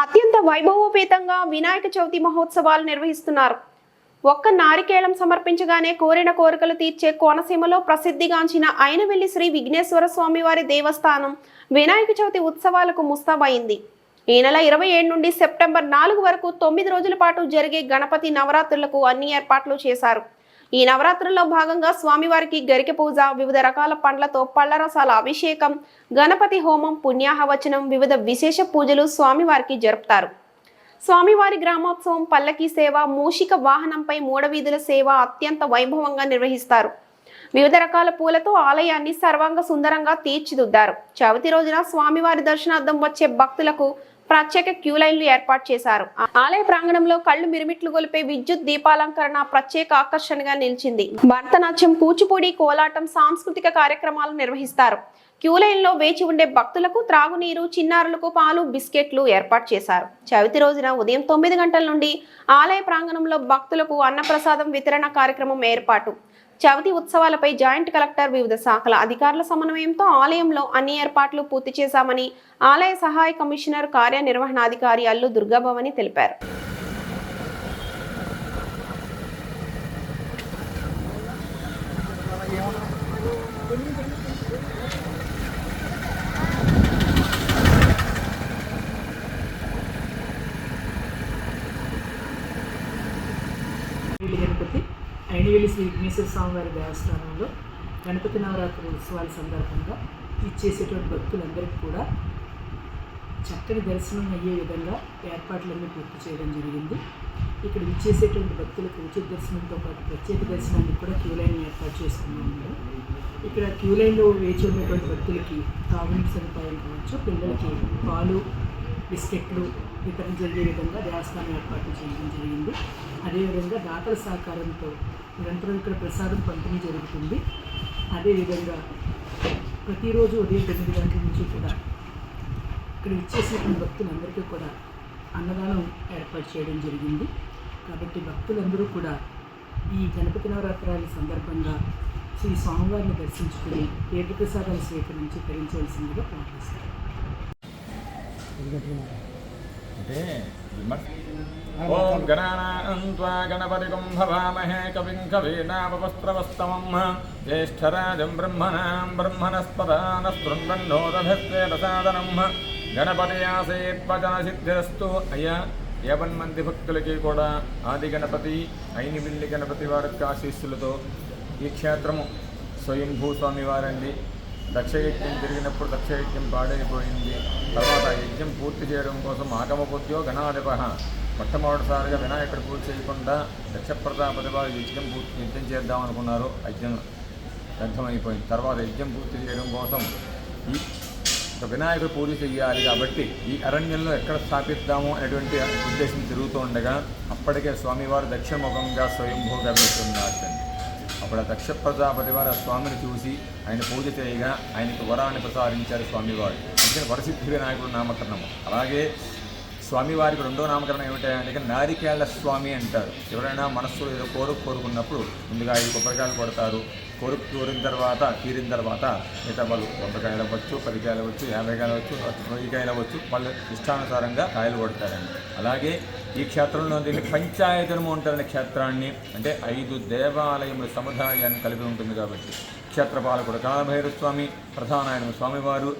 అత్యంత వైభవోపేతంగా వినాయక చవితి మహోత్సవాలు నిర్వహిస్తున్నారు. ఒక్క నారికేళం సమర్పించగానే కోరిన కోరికలు తీర్చే కోనసీమలో ప్రసిద్ధిగాంచిన అయినవెల్లి శ్రీ విఘ్నేశ్వర స్వామివారి దేవస్థానం వినాయక చవితి ఉత్సవాలకు ముస్తాబైంది ఈ నెల ఇరవై ఏడు నుండి సెప్టెంబర్ నాలుగు వరకు తొమ్మిది రోజుల పాటు జరిగే గణపతి నవరాత్రులకు అన్ని ఏర్పాట్లు చేశారు. ఈ నవరాత్రుల్లో భాగంగా స్వామివారికి గరిక పూజ వివిధ రకాల పండ్లతో పళ్ళ రసాల అభిషేకం గణపతి హోమం పుణ్యాహవచనం వివిధ విశేష పూజలు స్వామివారికి జరుపుతారు. స్వామివారి గ్రామోత్సవం పల్లకి సేవ మూషిక వాహనంపై మూడవీధుల సేవ అత్యంత వైభవంగా నిర్వహిస్తారు. వివిధ రకాల పూలతో ఆలయాన్ని సర్వాంగ సుందరంగా తీర్చిదిద్దారు. చవితి రోజున స్వామివారి దర్శనార్థం వచ్చే భక్తులకు ప్రత్యేక క్యూ లైన్లు ఏర్పాటు చేశారు. ఆలయ ప్రాంగణంలో కళ్ళు మిరుమిట్లు గొలిపే విద్యుత్ దీపాలంకరణ ప్రత్యేక ఆకర్షణగా నిలిచింది. భరతనాట్యం కూచిపూడి కోలాటం సాంస్కృతిక కార్యక్రమాలు నిర్వహిస్తారు. క్యూ లైన్లో వేచి ఉండే భక్తులకు త్రాగునీరు చిన్నారులకు పాలు బిస్కెట్లు ఏర్పాటు చేశారు. చవితి రోజున ఉదయం తొమ్మిది గంటల నుండి ఆలయ ప్రాంగణంలో భక్తులకు అన్నప్రసాదం వితరణ కార్యక్రమం ఏర్పాటు. చవితి ఉత్సవాలపై జాయింట్ కలెక్టర్ వివిధ శాఖల అధికారుల సమన్వయంతో ఆలయంలో అన్ని ఏర్పాట్లు పూర్తి చేశామని ఆలయ సహాయ కమిషనర్ కార్యనిర్వహణాధికారి అల్లు దుర్గాభవని తెలిపారు వీళ్ళు గణపతి ఐడివెల్లి శ్రీ స్వామివారి దేవస్థానంలో గణపతి నవరాత్రి ఉత్సవాల సందర్భంగా ఇచ్చేసేటువంటి భక్తులందరికీ కూడా చక్కని దర్శనం అయ్యే విధంగా ఏర్పాట్లన్నీ పూర్తి చేయడం జరిగింది. ఇక్కడ ఇచ్చేసేటువంటి భక్తులకు ఉచిత దర్శనంతో పాటు ప్రత్యేక దర్శనానికి కూడా క్యూ లైన్ ఏర్పాటు చేసుకున్నాము ఇక్కడ క్యూ లైన్లో వేచి ఉన్నటువంటి భక్తులకి తాగునీటి సదుపాయం కావచ్చు పిల్లలకి పాలు బిస్కెట్లు ఇక్కడ జరిగే విధంగా దేవస్థానం ఏర్పాటు చేయడం జరిగింది. అదేవిధంగా దాతల సహకారంతో నిరంతరం ఇక్కడ ప్రసాదం పంపిణీ జరుగుతుంది. అదేవిధంగా ప్రతిరోజు ఉదయం తొమ్మిది గంటల నుంచి కూడా ఇక్కడ ఇచ్చేసినటువంటి భక్తులందరికీ కూడా అన్నదానం ఏర్పాటు చేయడం జరిగింది. కాబట్టి భక్తులందరూ కూడా ఈ గణపతి నవరాత్రాల సందర్భంగా శ్రీ స్వామివారిని దర్శించుకుని తీర్థప్రసాదాలు స్వీకరించి తరించవలసిందిగా ప్రార్థిస్తారు. అంటే ఓం గణానాన్వా గణపతిగం భవామహే కవిం కవీనాపవస్త్రవస్తమం జ్యేష్ఠరాజం బ్రహ్మణాం బ్రహ్మణస్పదాన స్పృందన్నోదభస్తే ప్రసాదనం గణపతి ఆసేత్వచన సిద్ధిరస్తు అయ్యా యావన్ మంది భక్తులకి కూడా ఆది గణపతి ఐనిమిల్లి గణపతి వారి ఆశీస్సులతో ఈ క్షేత్రము స్వయంభూ స్వామి వారండి. దక్షయజ్ఞం జరిగినప్పుడు దక్షయజ్ఞం పాడైపోయింది. తర్వాత ఆ యజ్ఞం పూర్తి చేయడం కోసం ఆగమబుద్ధ్యో గణాధిప మొట్టమొదటిసారిగా వినాయకుడు పూజ చేయకుండా దక్షప్రతాపతి వారు యజ్ఞం పూర్తి యజ్ఞం చేద్దాం అనుకున్నారు. యజ్ఞం వ్యర్థమైపోయింది. తర్వాత యజ్ఞం పూర్తి చేయడం కోసం ఈ వినాయకుడు పూజ చేయాలి కాబట్టి ఈ అరణ్యంలో ఎక్కడ స్థాపిద్దాము అనేటువంటి ఉద్దేశం తిరుగుతూ ఉండగా అప్పటికే స్వామివారు దక్షిణముఖంగా స్వయంభూగా వెళ్తున్నారు. అప్పుడు దక్ష ప్రజాపతి వారు ఆ స్వామిని చూసి ఆయన పూజ చేయగా ఆయనకు వరాన్ని ప్రసాదించారు స్వామివారు. అందుకని వరసిద్ధి వినాయకుడు నామకరణము అలాగే స్వామివారికి రెండో నామకరణం ఏమిటంటే నారికేళ్ళ స్వామి అంటారు. ఎవరైనా మనస్సులో ఏదో కోరుకు కోరుకున్నప్పుడు ముందుగా ఐదు కొబ్బరికాయలు కొడతారు. కొరుకు కోరిన తర్వాత తీరిన తర్వాత మిగతా వాళ్ళు కొబ్బరికాయలు అవ్వచ్చు పది కాయలు అవ్వచ్చు యాభై కాయలు అవ్వచ్చు వెయ్యి కాయలు అవ్వచ్చు వాళ్ళు ఇష్టానుసారంగా కాయలు కొడతారండి. అలాగే ఈ క్షేత్రంలో దీన్ని పంచాయతనము ఉంటారనే క్షేత్రాన్ని అంటే ఐదు దేవాలయముల సముదాయాన్ని కలిపి ఉంటుంది కాబట్టి క్షేత్రపాలకుడు కాలభైరవ స్వామి ప్రధాన ఆయన స్వామివారు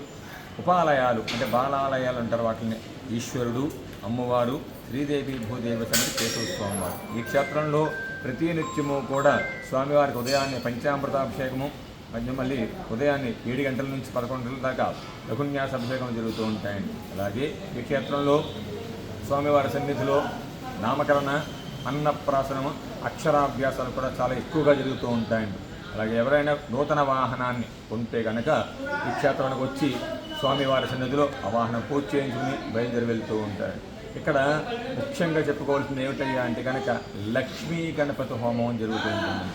ఉపాలయాలు అంటే బాలాలయాలు అంటారు వాటిని ఈశ్వరుడు అమ్మవారు శ్రీదేవి భూదేవి సమితి కేశవ స్వామివారు. ఈ క్షేత్రంలో ప్రతి నిత్యము కూడా స్వామివారికి ఉదయాన్నే పంచామృతాభిషేకము మధ్య మళ్ళీ ఉదయాన్నే ఏడు గంటల నుంచి పదకొండు గంటల దాకా లఘున్యాస అభిషేకం జరుగుతూ ఉంటాయండి. అలాగే ఈ క్షేత్రంలో స్వామివారి సన్నిధిలో నామకరణ అన్నప్రాసనము అక్షరాభ్యాసాలు కూడా చాలా ఎక్కువగా జరుగుతూ ఉంటాయండి. అలాగే ఎవరైనా నూతన వాహనాన్ని కొంటే కనుక ఈ క్షేత్రానికి వచ్చి స్వామివారి సన్నిధిలో ఆ వాహనం పూజ చేయించుకుని బయలుదేరి వెళ్తూ ఉంటారు. ఇక్కడ ముఖ్యంగా చెప్పుకోవాల్సింది ఏమిటయ్యా అంటే కనుక లక్ష్మీ గణపతి హోమం జరుగుతూ ఉంటుంది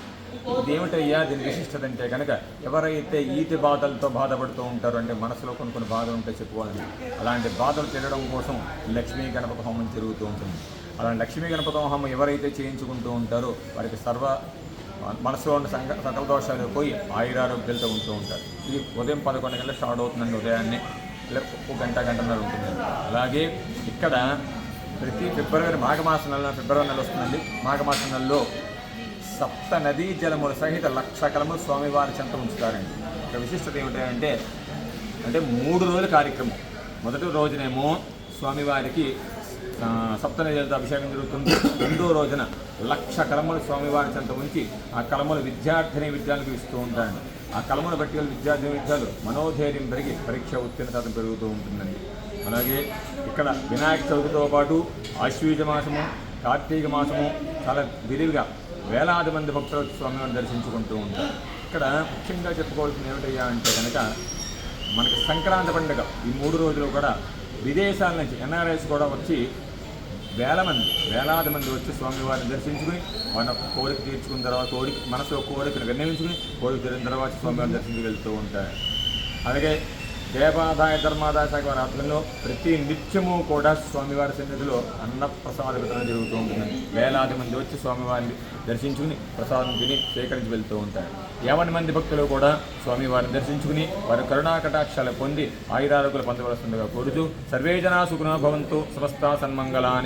ఇదేమిటయ్యా దీని విశిష్టత అంటే కనుక ఎవరైతే ఈతి బాధలతో బాధపడుతూ ఉంటారో అంటే మనసులో కొన్ని కొన్ని బాధలు ఉంటే చెప్పుకోవాలి. అలాంటి బాధలు తినడం కోసం లక్ష్మీ గణపతి హోమం జరుగుతూ ఉంటుంది. అలాంటి లక్ష్మీ గణపతి హోమం ఎవరైతే చేయించుకుంటూ ఉంటారో వారికి సర్వ మనసులో ఉన్న సంగ సకల దోషాలు పోయి ఆయురారోగ్యాలతో ఉంటూ ఉంటారు. ఇది ఉదయం పదకొండు గంటలకు స్టార్ట్ అవుతుందండి ఉదయాన్నే. ఒక గంట గంటన్నర ఉంటుంది అలాగే ఇక్కడ ప్రతి ఫిబ్రవరి మాఘమాస నెల ఫిబ్రవరి నెల వస్తుందండి. మాఘమాస నెలలో సప్త నదీ జలముల సహిత లక్ష కలములు స్వామివారి చెంత ఉంచుతారండి. ఒక విశిష్టత ఏమిటంటే అంటే మూడు రోజుల కార్యక్రమం. మొదటి రోజునేమో స్వామివారికి సప్త నదులతో అభిషేకం జరుగుతుంది. రెండో రోజున లక్ష కలములు స్వామివారి చెంత ఉంచి ఆ కలములు విద్యార్థిని విద్యార్థులకు ఇస్తూ ఉంటారండి. ఆ కలములు బట్టి విద్యార్థి విద్యాలు విద్యార్థులు మనోధైర్యం పెరిగి పరీక్ష ఉత్తీర్ణ పెరుగుతూ ఉంటుందండి అలాగే ఇక్కడ వినాయక చవితితో పాటు ఆశ్వీజ మాసము కార్తీక మాసము చాలా విరివిగా వేలాది మంది భక్తులు స్వామివారిని దర్శించుకుంటూ ఉంటారు. ఇక్కడ ముఖ్యంగా చెప్పుకోవాల్సింది ఏమిటయ్యా అంటే కనుక మనకి సంక్రాంతి పండుగ ఈ మూడు రోజులు కూడా విదేశాల నుంచి ఎన్ఆర్ఐస్ కూడా వచ్చి వేల మంది వేలాది మంది వచ్చి స్వామివారిని దర్శించుకుని మన కోరిక తీర్చుకున్న తర్వాత కోరిక మనసులో కోరికను విన్నవించుకుని కోరిక తీరిన తర్వాత స్వామివారిని దర్శించి వెళ్తూ ఉంటారు. అలాగే దేవాదాయ ధర్మాదాయ శాఖ వారి ఆధ్వర్యంలో ప్రతి నిత్యము కూడా స్వామివారి సన్నిధిలో అన్న ప్రసాద వితరణ జరుగుతూ ఉంటుంది. వేలాది మంది వచ్చి స్వామివారిని దర్శించుకుని ప్రసాదం తిని సేకరించి వెళ్తూ ఉంటారు. యావన్ మంది భక్తులు కూడా స్వామివారిని దర్శించుకుని వారి కరుణాకటాక్షాలు పొంది ఆయురారోగ్యాలు పొందవలసిందిగా కోరుతూ సర్వేజనా జనా భవంతు సమస్త సన్మంగళాన్ని